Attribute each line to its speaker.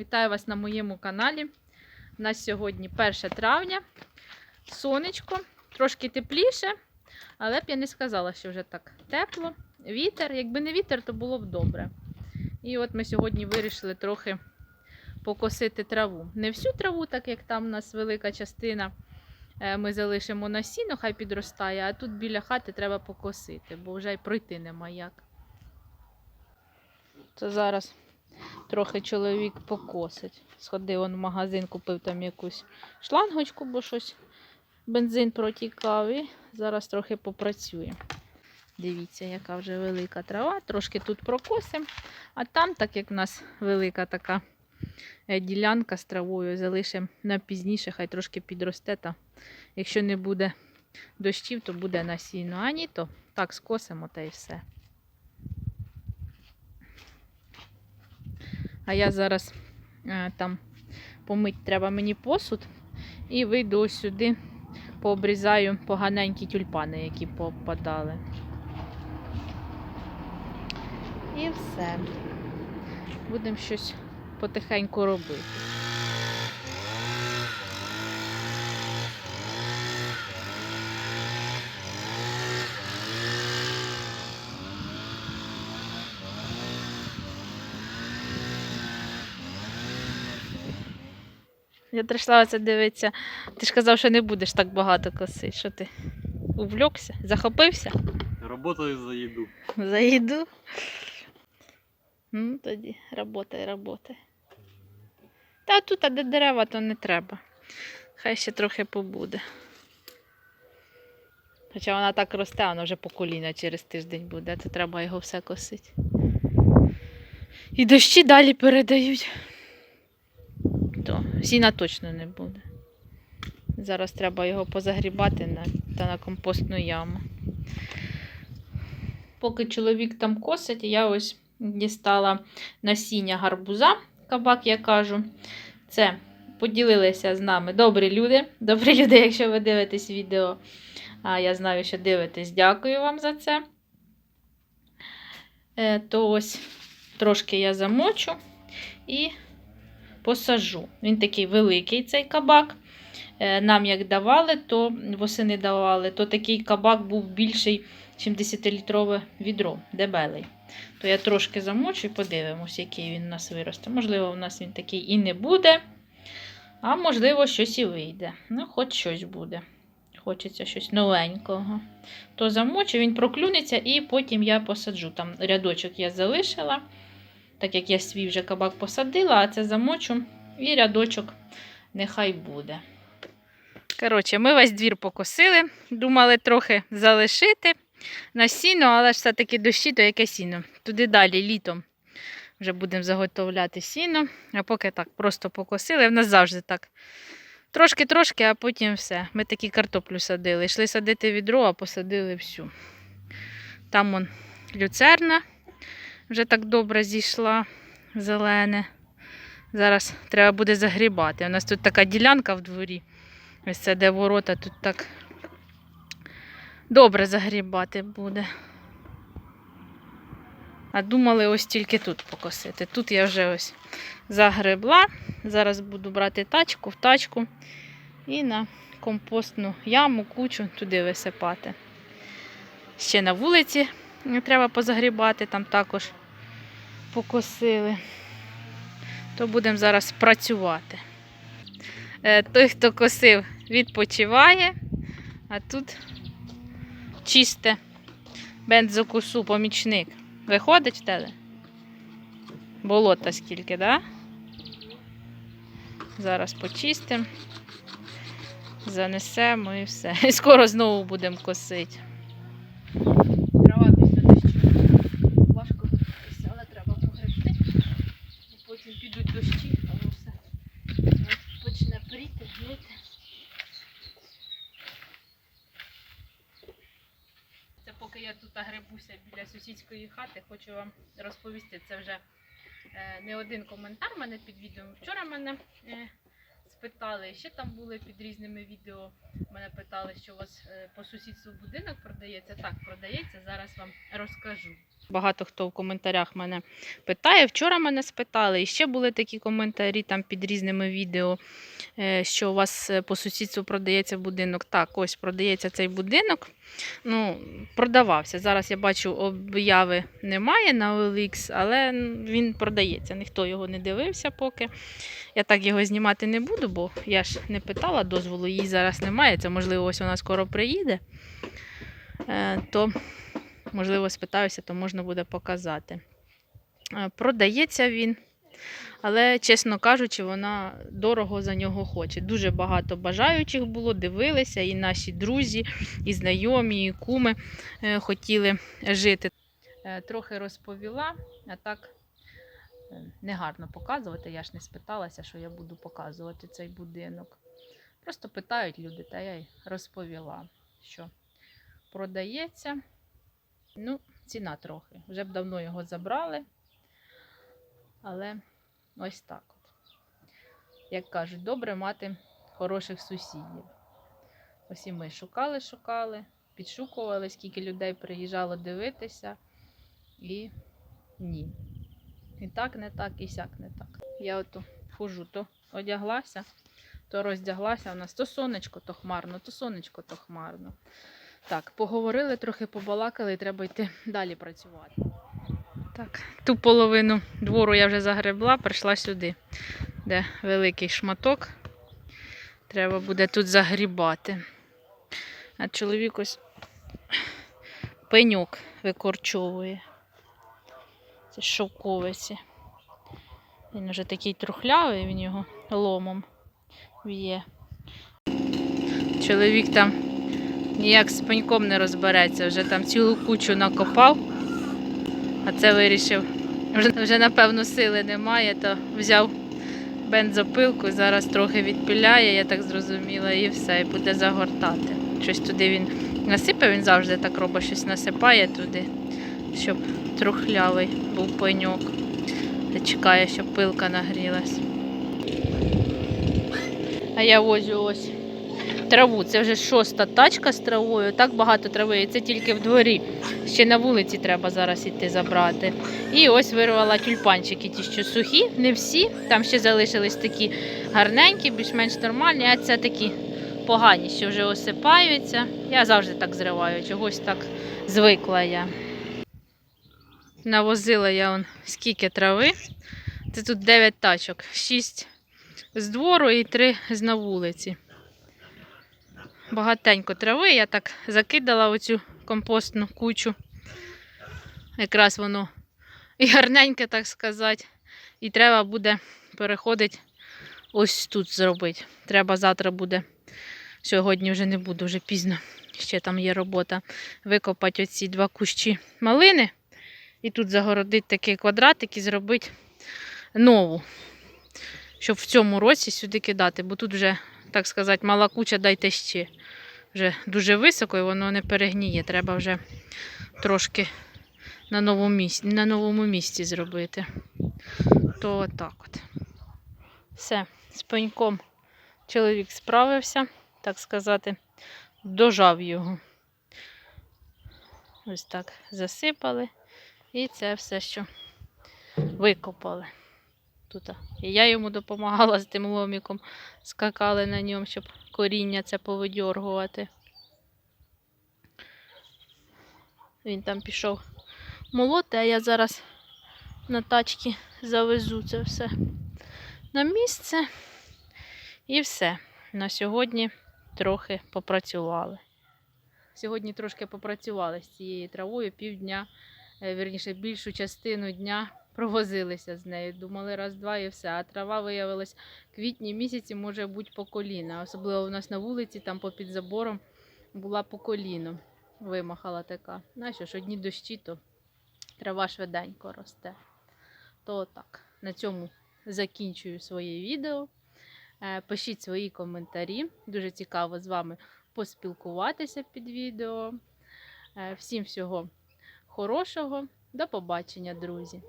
Speaker 1: Вітаю вас на моєму каналі. У нас сьогодні 1 травня. Сонечко, трошки тепліше, але б я не сказала, що вже так тепло. Вітер. Якби не вітер, то було б добре. І от ми сьогодні вирішили трохи покосити траву. Не всю траву, так як там у нас велика частина. е, Ми залишимо на сіно, хай підростає, а тут біля хати треба покосити, бо вже й пройти нема як. Це зараз трохи чоловік покосить. Сходив он в магазин, купив там якусь шлангочку, бо щось бензин протікав. І зараз трохи попрацює. Дивіться, яка вже велика трава. Трошки тут прокосимо. А там, так як в нас велика така е, ділянка з травою, залишимо на пізніше, хай трошки підросте. Та якщо не буде дощів, то буде насінно. А ні, то так скосимо та й все. А я зараз е, там помить треба мені посуд і вийду сюди, пообрізаю поганенькі тюльпани, які попадали. І все. Будемо щось потихеньку робити. Я прийшла оце дивитися. Ти ж казав, що не будеш так багато косити. Що ти увлекся? Захопився?
Speaker 2: Работаю за їду.
Speaker 1: За їду? Ну, тоді работай, работай. Та тут, а де дерева, то не треба. Хай ще трохи побуде. Хоча вона так росте, вона вже по коліна через тиждень буде, то треба його все косити. І дощі далі передають. То сіна точно не буде. Зараз треба його позагрібати на, та на компостну яму. Поки чоловік там косить, я ось дістала насіння гарбуза, кабак, я кажу. Це поділилися з нами добрі люди. Добрі люди, якщо ви дивитесь відео, а я знаю, що дивитесь, дякую вам за це. Е, то ось трошки я замочу і посажу. Він такий великий, цей кабак. Е, Нам як давали, то восени давали, то такий кабак був більший, ніж 10-літрове відро, дебелий. То я трошки замочу і подивимось, який він у нас виросте. Можливо, у нас він такий і не буде, а можливо, щось і вийде. Ну, хоч щось буде. Хочеться щось новенького. То замочу, він проклюнеться, і потім я посаджу. Там рядочок я залишила, так як я свій вже кабак посадила, а це замочу і рядочок нехай буде. Коротше, ми весь двір покосили, думали трохи залишити на сіно, але ж все-таки дощі, то яке сіно. Туди далі літом вже будемо заготовляти сіно, а поки так просто покосили. В нас завжди так. Трошки-трошки, а потім все. Ми такі картоплю садили. Йшли садити відро, а посадили всю. Там он люцерна вже так добре зійшла, зелене. Зараз треба буде загрібати. У нас тут така ділянка в дворі. Ось це де ворота, тут так добре загрібати буде. А думали ось тільки тут покосити. Тут я вже ось загребла. Зараз буду брати тачку в тачку і на компостну яму, кучу туди висипати. Ще на вулиці треба позагрібати, там також покосили. То будемо зараз працювати. Е, Той, хто косив, відпочиває, а тут чисте бензокосу, помічник. Виходить в тебе? Болота скільки, да? Зараз почистимо, занесемо і все. І скоро знову будемо косити. Трава після дощу. Важко гребтися, але треба погребти. І потім підуть дощі, але все почне пріти, гнити. Це поки я тут грибуся біля сусідської хати, хочу вам розповісти. Це вже е, не один коментар мене під відео. Вчора мене е, спитали, ще там були під різними відео. Мене питали, що у вас е, по сусідству будинок продається. Так, продається, зараз вам розкажу. Багато хто в коментарях мене питає. Вчора мене спитали, і ще були такі коментарі там під різними відео, е, що у вас е, по сусідству продається будинок. Так, ось продається цей будинок. Ну, продавався. Зараз я бачу, обяви немає на OLX, але він продається. Ніхто його не дивився поки. Я так його знімати не буду, бо я ж не питала дозволу, її зараз немає. Це можливо, ось вона скоро приїде. Е, То, можливо, спитаюся, то можна буде показати. Е, Продається він, але, чесно кажучи, вона дорого за нього хоче. Дуже багато бажаючих було, дивилися, і наші друзі, і знайомі, і куми е, хотіли жити. Е, Трохи розповіла, а так негарно показувати. Я ж не спиталася, що я буду показувати цей будинок. Просто питають люди, та я й розповіла, що продається. Ну, ціна трохи. Вже б давно його забрали. Але ось так от. Як кажуть, добре мати хороших сусідів. Ось і ми шукали, шукали, підшукували, скільки людей приїжджало дивитися. І ні. І так не так, і сяк не так. Я ото хожу, то одяглася, то роздяглася. У нас то сонечко, то хмарно, то сонечко, то хмарно. Так, поговорили, трохи побалакали, і треба йти далі працювати. Так, ту половину двору я вже загребла, прийшла сюди, де великий шматок. Треба буде тут загрібати. А чоловік ось пеньок викорчовує. Це шовковиці. Він вже такий трухлявий, він його ломом в'є. Чоловік там ніяк з пеньком не розбереться, вже там цілу кучу накопав, а це вирішив. Вже, напевно, сили немає, то взяв бензопилку, зараз трохи відпіляє, я так зрозуміла, і все, і буде загортати. Щось туди він насипав, він завжди так робить, щось насипає туди, щоб трухлявий був пеньок. Та чекає, щоб пилка нагрілась. А я возю ось траву. Це вже шоста тачка з травою. Так багато трави, і це тільки в дворі. Ще на вулиці треба зараз іти забрати. І ось вирвала тюльпанчики, ті, що сухі, не всі. Там ще залишились такі гарненькі, більш-менш нормальні, а це такі погані, що вже осипаються. Я завжди так зриваю, чогось так звикла я. Навозила я он скільки трави. Це тут 9 тачок, 6 з двору і 3 з на вулиці. Багатенько трави, я так закидала оцю компостну кучу. Якраз воно гарненьке, так сказати. І треба буде переходити ось тут зробити. Треба завтра буде. Сьогодні вже не буду, вже пізно. Ще там є робота. Викопати оці два кущі малини. І тут загородити такий квадратик і зробити нову. Щоб в цьому році сюди кидати, бо тут вже, так сказати, мала куча, дайте ще. Вже дуже високо і воно не перегніє. Треба вже трошки на новому місці, на новому місці зробити. То отак от. Все, з пеньком чоловік справився, так сказати, дожав його. Ось так засипали. І це все, що викопали. Тут. І я йому допомагала з тим ломіком, скакали на ньому, щоб коріння це повидьоргувати. Він там пішов молоти, а я зараз на тачці завезу це все на місце. І все. На сьогодні трохи попрацювали. Сьогодні трошки попрацювали з цією травою півдня е, вірніше, більшу частину дня провозилися з нею. Думали раз-два і все. А трава виявилась в квітні місяці, може бути по коліна. Особливо у нас на вулиці, там попід забором була по коліно. Вимахала така. Знаєш, що одні дощі, то трава швиденько росте. То так. На цьому закінчую своє відео. Е, Пишіть свої коментарі. Дуже цікаво з вами поспілкуватися під відео. Е, Всім всього хорошого. До побачення, друзі!